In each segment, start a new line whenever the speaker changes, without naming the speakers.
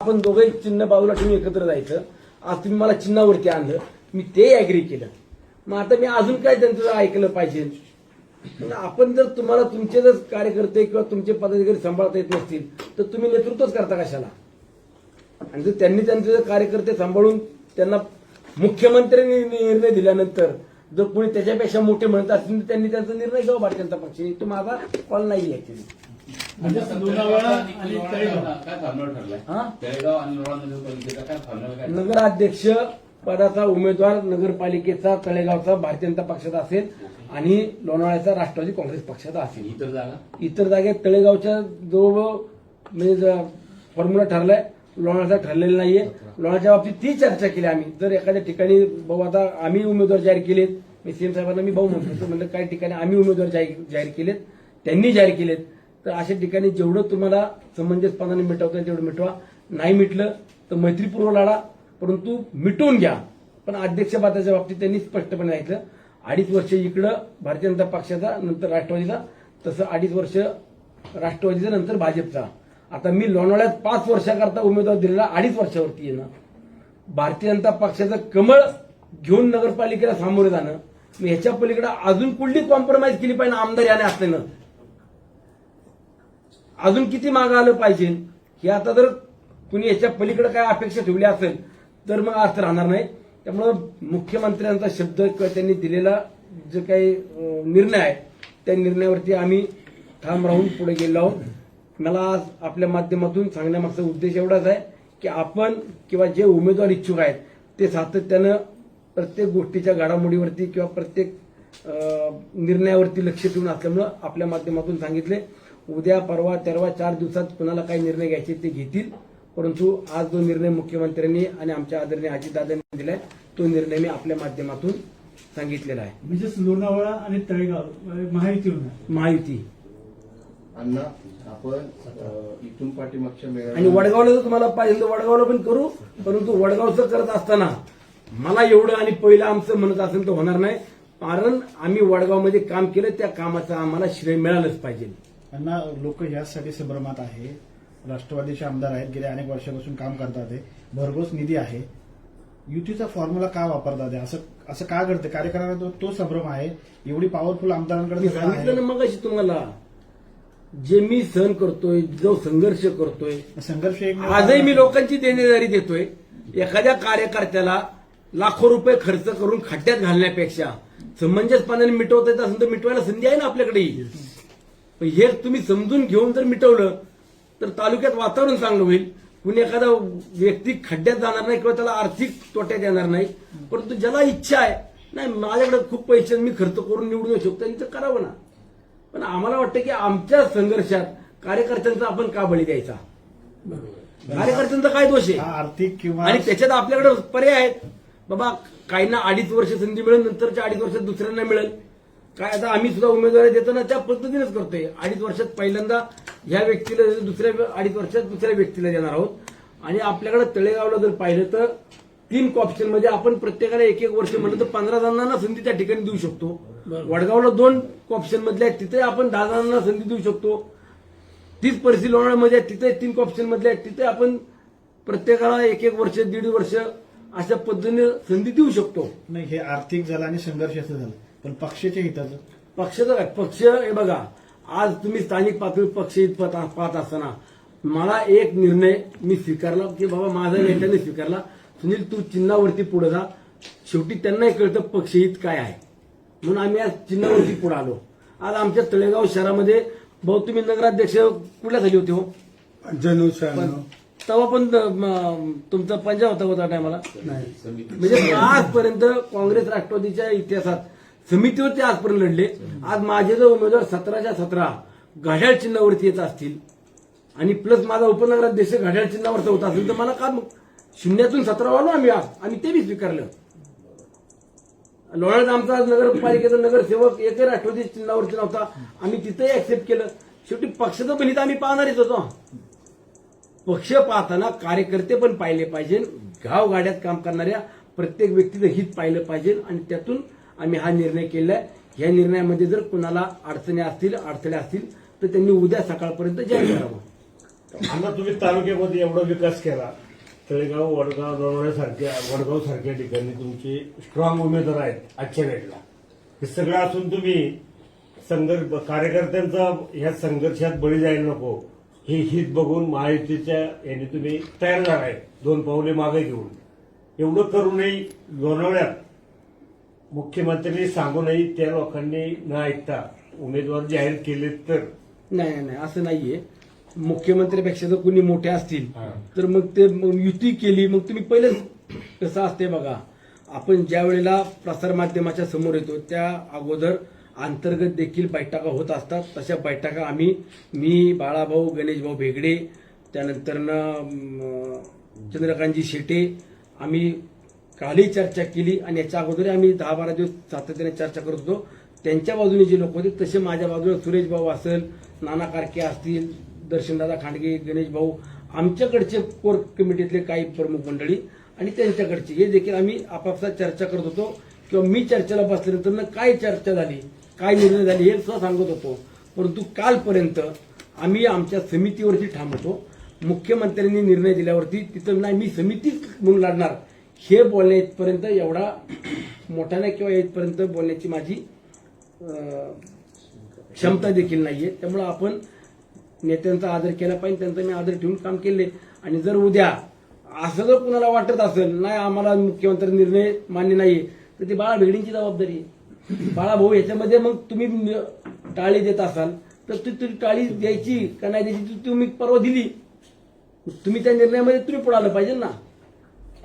आपण दोघंही चिन्ह बाजूला ठेवून एकत्र जायचं. आज तुम्ही मला चिन्हावरती आणलं. मी ते अॅग्री केलं. मग आता मी अजून काय त्यांचं ऐकलं पाहिजे? आपण जर तुम्हाला तुमचे जर कार्यकर्ते किंवा तुमचे पदाधिकारी सांभाळता येत नसतील तर तुम्ही नेतृत्वच करता कशाला? आणि जर त्यांनी त्यांचे जर कार्यकर्ते सांभाळून त्यांना मुख्यमंत्र्यांनी निर्णय दिल्यानंतर जर कोणी त्याच्यापेक्षा मोठे म्हणत असतील तर त्यांनी त्यांचा निर्णय घ्यावा भारतीय जनता पक्षाने. तो माझा कॉल नाही ऍक्च्युली
म्हणजे लोणावळा आणि तळेगाव.
काय फॉर्म्युला ठरलाय?
हा?
तळेगाव आणि लोणावळा नगरपालिकेचा काय फॉर्म्युला काय?
नगराध्यक्ष पदाचा उमेदवार नगरपालिकेचा तळेगावचा भारतीय जनता पक्षाचा असेल आणि लोणावळ्याचा राष्ट्रवादी काँग्रेस पक्षाचा असेल.
इतर जागा?
इतर जागेत तळेगावच्या जो म्हणजे फॉर्म्युला ठरलाय. लोणावळ्याचा ठरलेला नाहीये. लोणाच्या बाबतीत ती चर्चा केली आम्ही. जर एखाद्या ठिकाणी भाऊ आता आम्ही उमेदवार जाहीर केलेत मी सीएम साहेबांना मी भाऊ म्हणतो तर म्हणलं काही ठिकाणी आम्ही उमेदवार जाहीर जाहीर केलेत त्यांनी जाहीर केलेत. तर अशा ठिकाणी जेवढं तुम्हाला समंजसपणाने मिटवता येईल तेवढं मिटवा नाही मिटलं तर मैत्रीपूर्व लढा परंतु मिटवून घ्या. पण अध्यक्षपदाच्या बाबतीत त्यांनी स्पष्टपणे सांगितलं अडीच वर्ष इकडं भारतीय जनता पक्षाचा नंतर राष्ट्रवादीचा तसं अडीच वर्ष राष्ट्रवादीचा नंतर भाजपचा. आता मी लोणावळ्यात पाच वर्षाकरता उमेदवार दिलेला अडीच वर्षावरती येणं भारतीय जनता पक्षाचं कमळ घेऊन नगरपालिकेला सामोरे जाणं मी ह्याच्या पलीकडे अजून कुठली कॉम्प्रोमाइज केली पाहिजे आमदार याने असल्यानं? अजून किती मागं आलं पाहिजे? हे आता जर कुणी याच्या पलीकडे काय अपेक्षा ठेवली असेल तर मग अर्थ राहणार नाही. त्यामुळं मुख्यमंत्र्यांचा शब्द किंवा त्यांनी दिलेला जो काही निर्णय आहे त्या निर्णयावरती आम्ही ठाम राहून पुढे गेलो आहोत. मला आज आपल्या माध्यमातून सांगण्यामागचा उद्देश एवढाच आहे की आपण किंवा जे उमेदवार इच्छुक आहेत ते सातत्यानं प्रत्येक गोष्टीच्या घडामोडीवरती किंवा प्रत्येक निर्णयावरती लक्ष ठेवून असल्यामुळं आपल्या माध्यमातून सांगितले. उद्या परवा तेरवा चार दिवसात कुणाला काही निर्णय घ्यायचे ते घेतील. परंतु आज जो निर्णय मुख्यमंत्र्यांनी आणि आमच्या आदरणीय अजितदादांनी दिलाय तो निर्णय मी आपल्या माध्यमातून सांगितलेला आहे.
म्हणजेच लोणावळा आणि तळेगाव महायुती होणार.
महायुती.
अण्णा आपण इथून पाठीमागच्या
आणि
मेळाव्यात
वडगावला जर तुम्हाला पाहिजे तर वडगावला पण करू परंतु वडगावचं करत असताना मला एवढं आणि पहिलं आमचं म्हणत असेल तर होणार नाही. कारण आम्ही वडगावमध्ये काम केलं त्या कामाचं आम्हाला श्रेय मिळालंच पाहिजे.
त्यांना लोक यासाठी संभ्रमात आहे. राष्ट्रवादीचे आमदार आहेत गेल्या अनेक वर्षापासून काम करतात भरघोस निधी आहे. युतीचा फॉर्म्युला का वापरतात? असं असं का घडतं? कार्यकर्त्यांना तो- तो संभ्रम आहे. एवढी पॉवरफुल आमदारांकडे
सांगितलं ना? मग तुम्हाला जे मी सहन करतोय जो संघर्ष करतोय
संघर्ष
आजही मी लोकांची देणेदारी देतोय. एखाद्या कार्यकर्त्याला लाखो रुपये खर्च करून खड्ड्यात घालण्यापेक्षा समंजसपणाने मिटवता येत असेल तर मिटवायला संधी आहे ना आपल्याकडे? हे तुम्ही समजून घेऊन जर मिटवलं तर तालुक्यात वातावरण चांगलं होईल. कुणी एखादा व्यक्ती खड्ड्यात जाणार नाही किंवा त्याला आर्थिक तोट्यात येणार नाही परंतु ज्याला इच्छा आहे नाही माझ्याकडे खूप पैसे मी खर्च करून निवडून येऊ शकतो त्यांनी तर करावं ना. पण आम्हाला वाटतं की आमच्या संघर्षात कार्यकर्त्यांचा आपण का बळी द्यायचा? कार्यकर्त्यांचा काय दोष आहे?
आर्थिक किंवा
आणि त्याच्यात आपल्याकडे पर्याय आहेत. बाबा काहींना अडीच वर्ष संधी मिळेल नंतरच्या अडीच वर्षात दुसऱ्यांना मिळेल. काय आता आम्ही सुद्धा उमेदवारी देताना त्या पद्धतीनेच करतोय. अडीच वर्षात पहिल्यांदा ह्या व्यक्तीला दुसऱ्या अडीच वर्षात दुसऱ्या व्यक्तीला देणार आहोत. आणि आपल्याकडे तळेगावला जर पाहिलं तर तीन ऑप्शनमध्ये आपण प्रत्येकाला एक एक वर्ष म्हणलं तर पंधरा जणांना संधी त्या ठिकाणी देऊ शकतो. वडगावला दोन ऑप्शन मधले आहेत तिथे आपण दहा जणांना संधी देऊ शकतो. तीच परिस्थिती लोणावळ्यामध्ये आहे, तिथे तीन ऑप्शन मधले आहेत तिथे आपण प्रत्येकाला एक एक वर्ष दीड वर्ष अशा पद्धतीने संधी देऊ शकतो.
नाही हे आर्थिक झालं आणि संघर्षाचं झालं. पण पक्षाच्या हिताचं.
पक्षाचं काय? पक्ष हे बघा आज तुम्ही स्थानिक पातळी पक्ष हित पाहत असताना मला एक निर्णय मी स्वीकारला की बाबा माझा नेत्याने स्वीकारला. सुनील तू चिन्हावरती पुढे जा. शेवटी त्यांनाही कळतं पक्षहित काय आहे. म्हणून आम्ही आज चिन्हावरती पुढे आलो. आज आमच्या तळेगाव शहरामध्ये भाऊ तुम्ही नगराध्यक्ष कुठल्या झाली होते हो?
जणू
तेव्हा पण तुमचा पंजाब होता होता टायमाला? म्हणजे आजपर्यंत काँग्रेस राष्ट्रवादीच्या इतिहासात समितीवरती आजपर्यंत लढले. आज माझे जर उमेदवार सतराच्या सतरा घड्याळ चिन्हावरती येत असतील आणि प्लस माझा उपनगराध्यक्ष घड्याळ चिन्हावरचा होता असेल तर मला का शून्यातून सतरा आलो आम्ही आज आम्ही ते बी स्वीकारलं. लोळ्यात आमचा नगरपालिकेचा नगरसेवक एकही राष्ट्रवादी चिन्हावरती नव्हता. आम्ही तिथेही ऍक्सेप्ट केलं. शेवटी पक्षाचं पण इथं आम्ही पाहणारच होतो. पक्ष पाहताना कार्यकर्ते पण पाहिले पाहिजे. गाव गाड्यात काम करणाऱ्या प्रत्येक व्यक्तीचं हित पाहिलं पाहिजे आणि त्यातून आम्ही हा निर्णय केला आहे या निर्णयामध्ये जर कुणाला अडचणी असतील अडथळे असतील तर त्यांनी उद्या सकाळपर्यंत जाहीर करावं.
आता तुम्ही तालुक्यामध्ये एवढा विकास केला तळेगाव वडगाव लोणावळ्यासारख्या वडगाव सारख्या ठिकाणी तुमचे स्ट्रॉंग उमेदवार आहेत आजच्या वेळेला हे सगळं असून तुम्ही संघर्ष कार्यकर्त्यांचा ह्या संघर्षात बळी जायला नको. हे हित बघून महायुतीच्या याने तुम्ही तयार झालाय. दोन पावले मागे घेऊन. एवढं करूनही लोणावळ्यात मुख्यमंत्र्यांनी सांगूनही त्या लोकांनी न ऐकता उमेदवार जाहीर केले तर?
नाही नाही नाही असं नाहीये. मुख्यमंत्र्यापेक्षा जर कुणी मोठे असतील
हा.
तर मग ते मग युती केली मग तुम्ही पहिलेच कसं असते बघा. आपण ज्या वेळेला प्रसारमाध्यमाच्या समोर येतो त्या अगोदर अंतर्गत देखील बैठका होत असतात. तशा बैठका आम्ही मी बाळाभाऊ गणेशभाऊ भेगडे त्यानंतर चंद्रकांतजी शेटे आम्ही कालही चर्चा केली आणि याच्या अगोदर आम्ही दहा बारा दिवस सातत्याने चर्चा करत होतो. त्यांच्या बाजूने जे लोक होते तसे माझ्या बाजूला सुरेश भाऊ असेल नाना कारके असतील दर्शनदादा खांडगे गणेश भाऊ आमच्याकडचे कोर कमिटीतले काही प्रमुख मंडळी आणि त्यांच्याकडचे. हे देखील आम्ही आपापसात चर्चा करत होतो किंवा मी चर्चेला बसल्यानंतर काय चर्चा झाली काय निर्णय झाले हे सुद्धा सांगत होतो. परंतु कालपर्यंत आम्ही आमच्या समितीवरती ठाम होतो. मुख्यमंत्र्यांनी निर्णय दिल्यावरती तिथं नाही मी समितीच म्हणून लढणार. हे बोलण्या इथपर्यंत एवढा मोठ्याने किंवा इथपर्यंत बोलण्याची माझी क्षमता देखील नाहीये. त्यामुळे आपण नेत्यांचा आदर केला पाहिजे त्यांचा मी आदर ठेवून काम केले. आणि जर उद्या असं जर कुणाला वाटत असेल नाही आम्हाला मुख्यमंत्री निर्णय मान्य नाही तर ती बाळा भेगडींची जबाबदारी आहे. बाळा भाऊ याच्यामध्ये मग तुम्ही टाळी देत असाल तर ती ती टाळी द्यायची का नाही द्यायची तुम्ही परवा दिली. तुम्ही त्या निर्णयामध्ये तुम्ही पुढे आलं पाहिजे ना.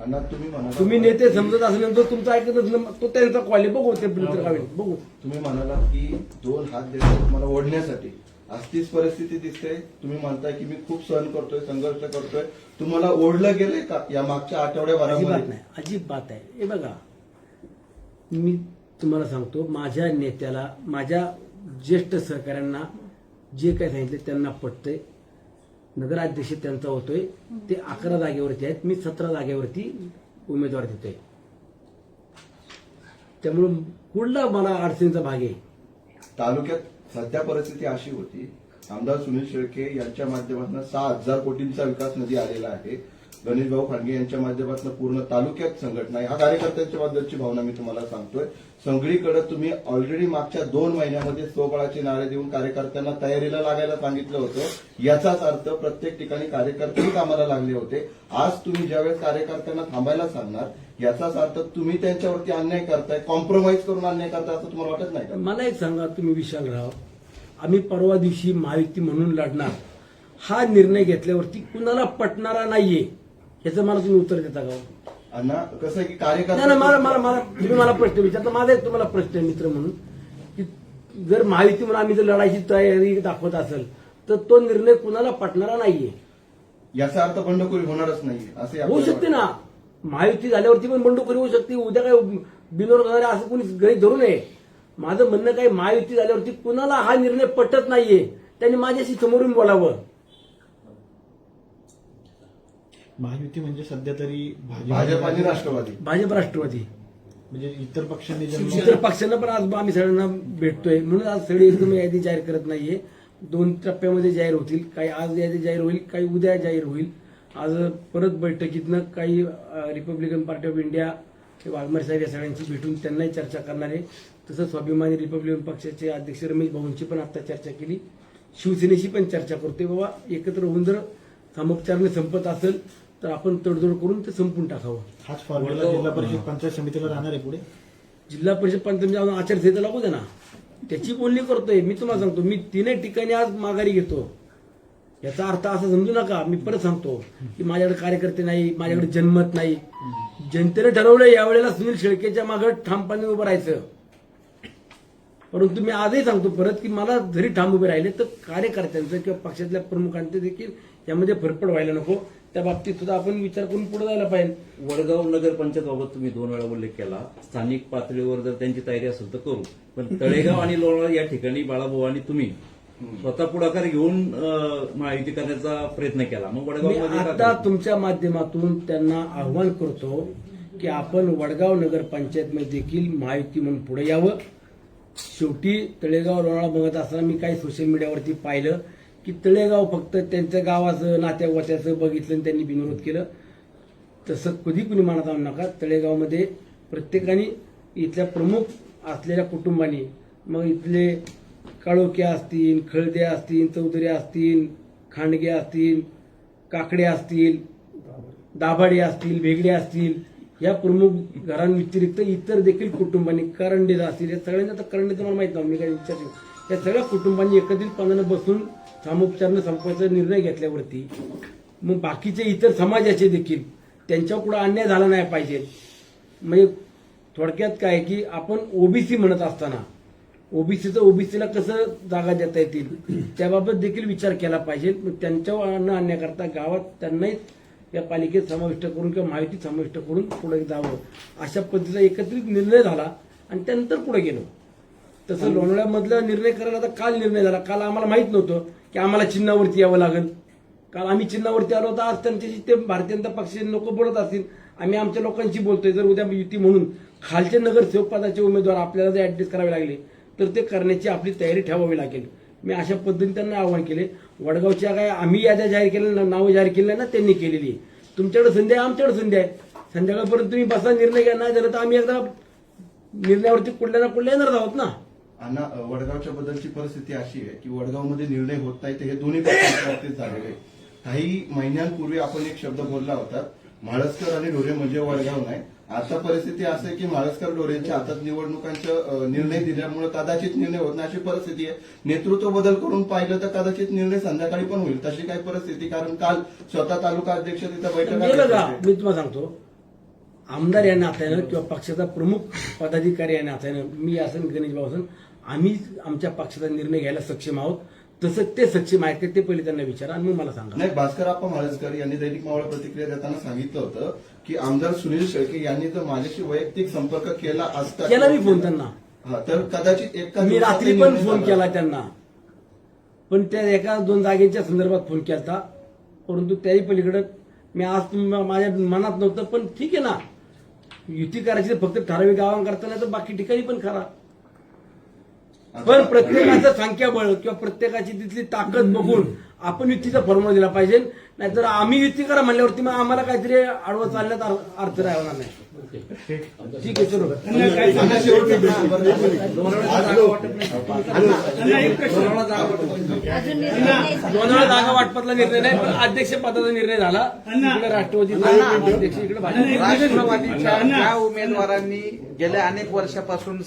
अण्णा तुम्ही म्हणाला
तुम्ही नेते समजत असल्यानंतर तुमचं ऐकत असलं तो त्यांचा कॉल आहे. बघू ते काय होईल. बघू.
तुम्ही म्हणाला की दोन हात देतात तुम्हाला ओढण्यासाठी. आज तीच परिस्थिती दिसते. तुम्ही म्हणताय की मी खूप सहन करतोय संघर्ष करतोय. तुम्हाला ओढलं गेलंय का या मागच्या
अजिबात
आठवड्याभरामध्ये
नाही. अजिबात आहे हे बघा. मी तुम्हाला सांगतो माझ्या नेत्याला माझ्या ज्येष्ठ सहकाऱ्यांना जे काही सांगितले त्यांना पटतंय. नगराध्यक्ष त्यांचा होतोय. ते अकरा जागेवरती आहेत. मी सतरा जागेवरती उमेदवार देतोय. त्यामुळं कुठला मला अडचणीचा भाग आहे.
तालुक्यात सध्या परिस्थिती अशी होती. आमदार सुनील शेळके यांच्या माध्यमातून सहा हजार कोटींचा विकास निधी आलेला आहे. गणेश भाऊ खांडगे यांच्या माध्यमातून पूर्ण तालुक्यात संघटना ह्या कार्यकर्त्यांच्या बद्दलची भावना मी तुम्हाला सांगतोय. सगळीकडे तुम्ही ऑलरेडी मागच्या दोन महिन्यामध्ये स्वबळाचे नारे देऊन कार्यकर्त्यांना तयारीला लागायला सांगितलं होतं. याचाच अर्थ प्रत्येक ठिकाणी कार्यकर्तेही कामाला लागले होते. आज तुम्ही ज्यावेळेस कार्यकर्त्यांना थांबायला सांगणार याचाच अर्थ तुम्ही त्यांच्यावरती अन्याय करताय कॉम्प्रोमाइज करून अन्याय करताय असं तुम्हाला वाटत नाही का?
मला एक सांगा तुम्ही विशालराव. आम्ही परवा दिवशी महायुती म्हणून लढणार. हा निर्णय घेतल्यावरती कुणाला पटणारा नाहीये. याचं मला तुम्ही उत्तर देता का?
अण्णा कसं आहे की
नाही नाही,
कार्यकर्ते
मला मला मला तुम्ही मला प्रश्न विचारता. माझा एक तुम्हाला प्रश्न आहे मित्र म्हणून की जर महायुती म्हणून आम्ही जर लढायची तयारी दाखवत असेल तर तो निर्णय कुणाला पटणारा नाहीये.
याचा अर्थ बंडखोरी होणारच नाही असे
होऊ
आपल्याला
शकते ना. महायुती झाल्यावरती पण बंडखोरी होऊ शकते. उद्या काय बिनोर करणारे असं कोणी गणित धरू नये. माझं म्हणणं काय महायुती झाल्यावरती कुणाला हा निर्णय पटत नाहीये त्यांनी माझ्याशी समोरून बोलावं.
महायुती म्हणजे सध्या तरी
भाजप आणि राष्ट्रवादी.
भाजप राष्ट्रवादी.
म्हणजे इतर पक्षांनी
इतर पक्षांना पण आज आम्ही सगळ्यांना भेटतोय. म्हणून आज सगळी एकदम यादी जाहीर करत नाहीये. दोन टप्प्यामध्ये जाहीर होतील. काही आज यादी जाहीर होईल काही उद्या जाहीर होईल. आज परत बैठकीतनं काही रिपब्लिकन पार्टी ऑफ इंडिया हे वाघमारे साहेब या सगळ्यांची भेटून त्यांनाही चर्चा करणार आहे. तसंच स्वाभिमानी रिपब्लिकन पक्षाचे अध्यक्ष रमेश भाऊंची पण आता चर्चा केली. शिवसेनेशी पण चर्चा करतोय. बाबा एकत्र होऊन जर सामोपचाराने संपत असेल तर आपण तडजोड करून ते संपून टाकावं.
हाच फॉर्म्युला जिल्हा परिषद पंचायत समितीला राहणार आहे पुढे.
जिल्हा परिषद पंचायत अजून आचारसंहिता लागू दे ना. त्याची बोलणी करतोय. मी तुम्हाला सांगतो मी तीनही ठिकाणी आज माघारी घेतो. याचा अर्थ असं समजू नका मी परत सांगतो की माझ्याकडे कार्यकर्ते नाही माझ्याकडे जनमत नाही. जनतेने ठरवलं यावेळेला सुनील शेळकेच्या मागे ठामपणे उभं राहायचं. परंतु मी आजही सांगतो परत की मला जरी ठाम उभे राहिले तर कार्यकर्त्यांचं किंवा पक्षातल्या प्रमुखांचं देखील यामध्ये फरफड व्हायला नको. त्या बाबतीत सुद्धा आपण विचार करून पुढे जायला पाहिजे.
वडगाव नगर पंचायत बाबत तुम्ही दोन वेळा उल्लेख केला. स्थानिक पातळीवर जर त्यांची तयारी असेल तर करू. पण तळेगाव आणि लोणावळा या ठिकाणी बाळाभाऊ आणि तुम्ही स्वतः पुढाकार घेऊन अं, महायुती करण्याचा प्रयत्न केला. मग वडगाव
आता तुमच्या माध्यमातून त्यांना आव्हान करतो की आपण वडगाव नगर पंचायतमध्ये देखील महायुती म्हणून पुढे यावं. शेवटी तळेगाव लोणावळा बघत असताना मी काही सोशल मीडियावरती पाहिलं की तळेगाव फक्त त्यांच्या गावाचं नात्या वात्याचं बघितलं आणि त्यांनी बिनविरोध केलं. तसं कधी कुणी मनात आणू नका. तळेगावमध्ये प्रत्येकाने इथल्या प्रमुख असलेल्या कुटुंबांनी मग इथले काळोखे असतील खळदे असतील चौधरी असतील खांडगे असतील काकडे असतील दाभाडे असतील भेगडे असतील या प्रमुख घरांव्यतिरिक्त इतर देखील कुटुंबांनी करंडे असतील या सगळ्यांना तर करंडे तुम्हाला माहीत नाही मी काय विचारतो या सगळ्या कुटुंबांनी एकत्रितपणानं बसून सामोपचारनं संपवायचा निर्णय घेतल्यावरती मग बाकीचे इतर समाजाचे देखील त्यांच्यावर कुठं अन्याय झाला नाही पाहिजे. म्हणजे थोडक्यात काय की आपण ओबीसी म्हणत असताना ओबीसीचं ओबीसीला कसं जागा देता येतील त्याबाबत देखील विचार केला पाहिजे. मग त्यांच्यावर न आणण्याकरता गावात त्यांनाही या पालिकेत समाविष्ट करून किंवा माहितीत समाविष्ट करून पुढे जावं. अशा पद्धतीचा एकत्रित निर्णय झाला आणि त्यानंतर पुढे गेलो. तसं लोणावळ्यामधला निर्णय करायला आता काल निर्णय झाला. काल आम्हाला माहीत नव्हतं की आम्हाला चिन्हावरती यावं लागेल. काल आम्ही चिन्हावरती आलो तर आज त्यांच्याशी ते भारतीय जनता पक्षाचे लोक बोलत असतील आम्ही आमच्या लोकांशी बोलतोय. जर उद्या युती म्हणून खालचे नगरसेवक पदाचे उमेदवार आपल्याला जर ऍडजस्ट करावे लागले तर ते करण्याची आपली तयारी ठेवावी लागेल. मी अशा पद्धतीने त्यांना आवाहन केले. वडगावच्या काय आम्ही याद्या जाहीर केल्या नावं जाहीर केली ना त्यांनी केलेली आहे. तुमच्याकडे संधी आहे आमच्याकडे संधी आहे. संध्याकाळपर्यंत तुम्ही बसा निर्णय घ्या नाही झालं तर आम्ही एकदा निर्णयावरती कुठल्या ना कुठल्या येणार आहोत ना.
अण्णा वडगावच्या बद्दलची परिस्थिती अशी आहे की वडगावमध्ये निर्णय होत नाही तर हे दोन्ही पक्षांच्या झालेले आहे. काही महिन्यांपूर्वी आपण एक शब्द बोलला होता म्हाळसकर आणि ढोरे म्हणजे वडगाव नाही. आता परिस्थिती असं आहे की म्हाळसकर ढोरेंच्या हातात निवडणुकांचा निर्णय दिल्यामुळे कदाचित निर्णय होत नाही अशी परिस्थिती आहे. नेतृत्व बदल करून पाहिलं तर कदाचित निर्णय संध्याकाळी पण होईल. तशी काही परिस्थिती कारण काल स्वतः तालुका अध्यक्ष तिथं बैठक.
मी तुम्हाला सांगतो. आमदार या नात्यानं किंवा पक्षाचा प्रमुख पदाधिकारी या नात्यानं मी असन गणेश भाऊ असन आम्ही आमच्या पक्षाचा निर्णय घ्यायला सक्षम आहोत. तसं ते सक्षम आहेत का ते पहिले त्यांना विचारा आणि मग मला सांगा.
नाही भास्कर आप्पा म्हाळसकर यांनी दैनिक मावळ प्रतिक्रिया देताना सांगितलं होतं की आमदार सुनील शेळके यांनी जर माझ्याशी वैयक्तिक संपर्क केला असता
केला मी फोन त्यांना.
हा, तर कदाचित एका
मी रात्री पण फोन. केला त्यांना. पण त्या एका दोन जागेच्या संदर्भात फोन केला परंतु त्याही पलीकडे मी आज तुम- माझ्या मनात नव्हतं पण ठीक आहे ना. युती करायची तर फक्त ठराविक गावांकरता नाही तर बाकी ठिकाणी पण करा. पण प्रत्येकाचं संख्याबळ किंवा प्रत्येकाची तिथली ताकद बघून आपण युतीचा फॉर्म्युला दिला पाहिजे. नाहीतर आम्ही युती करा म्हणल्यावरती मग आम्हाला काहीतरी आडवं चालण्यात अर्थ- राहणार नाही. ठीक आहे चलो. जागा वाटपातला निर्णय नाही पण अध्यक्ष पदाचा निर्णय झाला. इकडे राष्ट्रवादीचा अध्यक्ष इकडे
राष्ट्रवादीच्या. ज्या उमेदवारांनी गेल्या अनेक वर्षापासून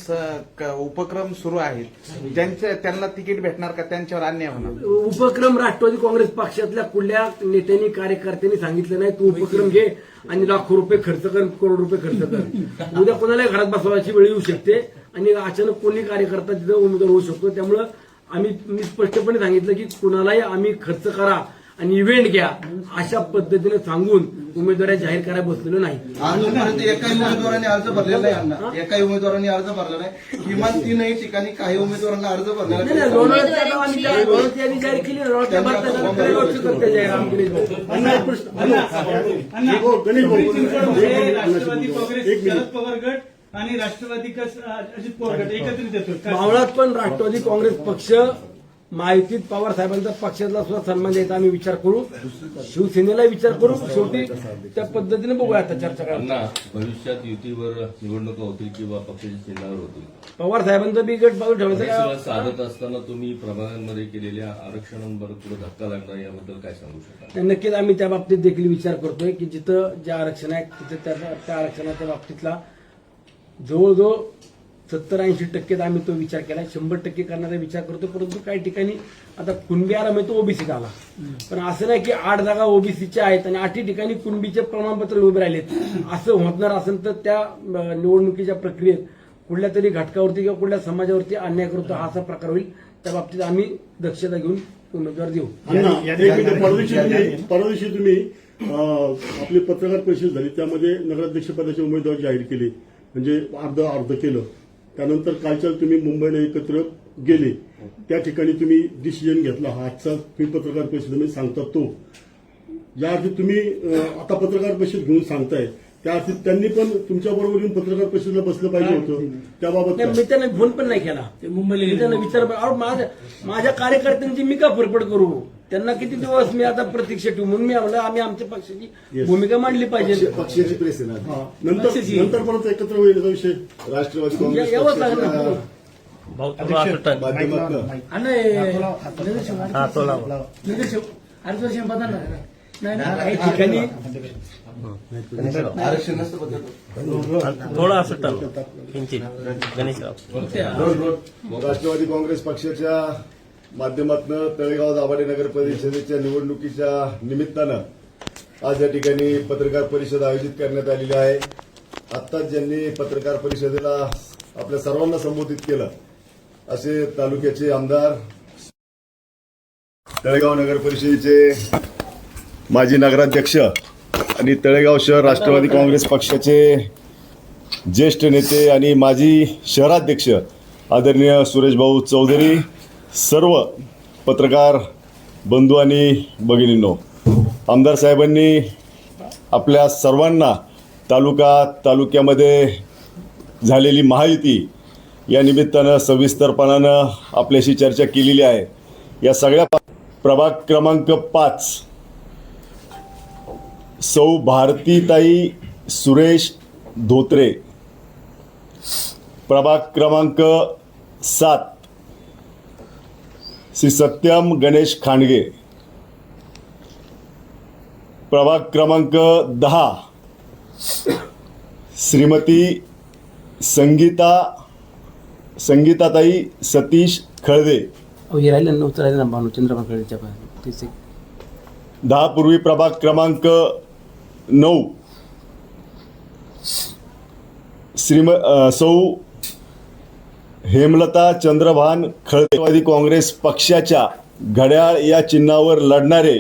उपक्रम सुरू आहेत. ज्यांचे त्यांना तिकीट भेटणार का? त्यांच्यावर अन्याय होणार.
उपक्रम राष्ट्रवादी काँग्रेस पक्षातल्या कुठल्या नेत्यांनी कार्यकर्त्यांनी सांगितलं नाही. तू उपक्रम घे. आणि लाखो रुपये खर्च कर करोड रुपये खर्च कर. उद्या कोणाला घरात बसवायची वेळ येऊ शकते आणि अचानक कोणी कार्यकर्ता तिथं उमेदवार होऊ शकतो. त्यामुळं आम्ही मी स्पष्टपणे सांगितलं की कुणालाही आम्ही खर्च करा. आणि इव्हेंट घ्या अशा पद्धतीने सांगून उमेदवारी जाहीर करायला बसलेलो नाही
एकाही उमेदवाराने अर्ज भरलेला नाही अण्णा एकाही उमेदवारांनी अर्ज भरला नाही किमान तीनही ठिकाणी काही उमेदवारांना अर्ज भरलेला
जाहीर केली
शरद पवार गट आणि राष्ट्रवादी अजित पवार गट एकत्रित येतो?
मावळात पण राष्ट्रवादी काँग्रेस पक्ष माहितीत पवार साहेबांचा पक्षातला सुद्धा सन्मान द्यायचा आम्ही विचार करू. शिवसेनेला विचार करू. शेवटी त्या पद्धतीने बघूया आता चर्चा करा
त्यांना भविष्यात युतीवर निवडणुका होतील किंवा पक्षाच्या चिन्हावर होतील.
पवार साहेबांचा बी गट बाजू ठेवायचा
साधत असताना तुम्ही प्रभागांमध्ये केलेल्या आरक्षणांवर पुढे धक्का लागणार याबद्दल काय सांगू
आणि नक्कीच आम्ही त्या बाबतीत देखील विचार करतोय की जिथं जे आरक्षण आहे तिथं त्या आरक्षणाच्या बाबतीतला जवळजवळ सत्तर ऐंशी टक्के आम्ही तो विचार केला. शंभर टक्के करण्याचा विचार करतो. परंतु काही ठिकाणी आता कुणबी आला म्हणजे तो ओबीसी आला पण असं नाही की आठ जागा ओबीसीच्या आहेत आणि आठही ठिकाणी कुणबीचे प्रमाणपत्र उभे राहिलेत. असं होणार असेल तर त्या निवडणुकीच्या प्रक्रियेत कुठल्या तरी घटकावरती किंवा कुठल्या समाजावरती अन्याय करतो हा असा प्रकार होईल. त्या बाबतीत आम्ही दक्षता घेऊन उमेदवार देऊ.
परदेशी तुम्ही आपली पत्रकार परिषद झाली. त्यामध्ये नगराध्यक्ष पदाचे उमेदवार जाहीर केले. म्हणजे अर्ध अर्ध केलं. त्यानंतर कालच्या तुम्ही मुंबईला एकत्र गेले. त्या ठिकाणी तुम्ही डिसिजन घेतला. हा आजचा तुम्ही पत्रकार परिषदेमध्ये सांगता तो. ज्या अर्थी तुम्ही आता पत्रकार परिषद घेऊन सांगताय. त्या अर्थी त्यांनी पण तुमच्या बरोबर येऊन पत्रकार परिषदेला बसलं पाहिजे होतं. त्याबाबत?
मी त्यांना फोन पण नाही केला.
ते मुंबईला
त्यांना विचार माझ्या कार्यकर्त्यांची मी का फरफड करू? त्यांना किती दिवस मी आता प्रतीक्षा ठेवू? म्हणून मी म्हणलं आम्ही आमच्या पक्षाची
Yes.
भूमिका मांडली पाहिजे.
पक्षाची प्रेस आहे ना
हा. नंतर
पक्षाची.
नंतर परत एकत्र होईल विषय.
राष्ट्रवादी
या-
काँग्रेस
यावंच लागेल.
पक्षाच्या
ना काही ठिकाणी
थोडा असं किंचित. गणेशराव.
राष्ट्रवादी काँग्रेस पक्षाच्या माध्यमातून तळेगाव दाभाडे नगर परिषदेच्या निवडणुकीच्या निमित्तानं आज या ठिकाणी पत्रकार परिषद आयोजित करण्यात आलेली आहे. आत्ताच ज्यांनी पत्रकार परिषदेला आपल्या सर्वांना संबोधित केलं असे तालुक्याचे आमदार तळेगाव नगर परिषदेचे माजी नगराध्यक्ष आणि तळेगाव शहर राष्ट्रवादी काँग्रेस पक्षाचे ज्येष्ठ नेते आणि माजी शहराध्यक्ष आदरणीय सुरेशभाऊ चौधरी सर्व पत्रकार बंधू आणि भगिनींनो आमदार साहेबांनी आपल्या सर्वांना तालुका तालुक्यामध्ये झालेली महायुती या निमित्तानं सविस्तरपणानं आपल्याशी चर्चा केलेली आहे. या सगळ्या प्रभाग क्रमांक पाच सौ भारतीताई सुरेश धोत्रे. प्रभाग क्रमांक सात श्री सत्यम गणेश खांडगे. प्रभाग क्रमांक दहा. श्रीमती संगीता संगीताताई सतीश खळदे
हे राहिले ना तेच एक.
दहा पूर्वी प्रभाग क्रमांक नऊ. श्रीम अ, सौ हेमलता चंद्रभान खळदेवादी काँग्रेस पक्षाच्या घड्याळ या चिन्हावर लढणारे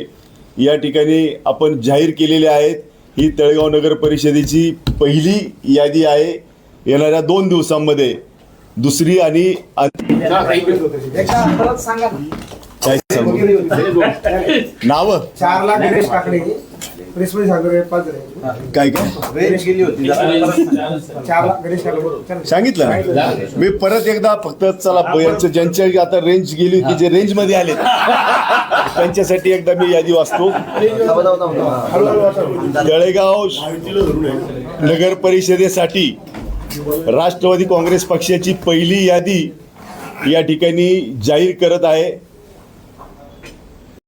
या ठिकाणी आपण जाहीर केलेले आहेत. ही तळेगाव नगर परिषदेची पहिली यादी आहे. येणाऱ्या दोन दिवसांमध्ये दुसरी आणि? नावं?
चारला गणेश प्रेसमध्ये सांगतो पाच
काय काय?
रेंज गेली होती.
चारला गणेश काकडे
सांगितलं ना? मी परत एकदा फक्त चला यांचं ज्यांच्या आता रेंज गेली होती जे रेंजमध्ये आले त्यांच्यासाठी एकदा मी यादी वाचतो. तळेगाव नगर परिषदेसाठी राष्ट्रवादी काँग्रेस पक्षाची पहिली यादी या ठिकाणी जाहीर करत आहे.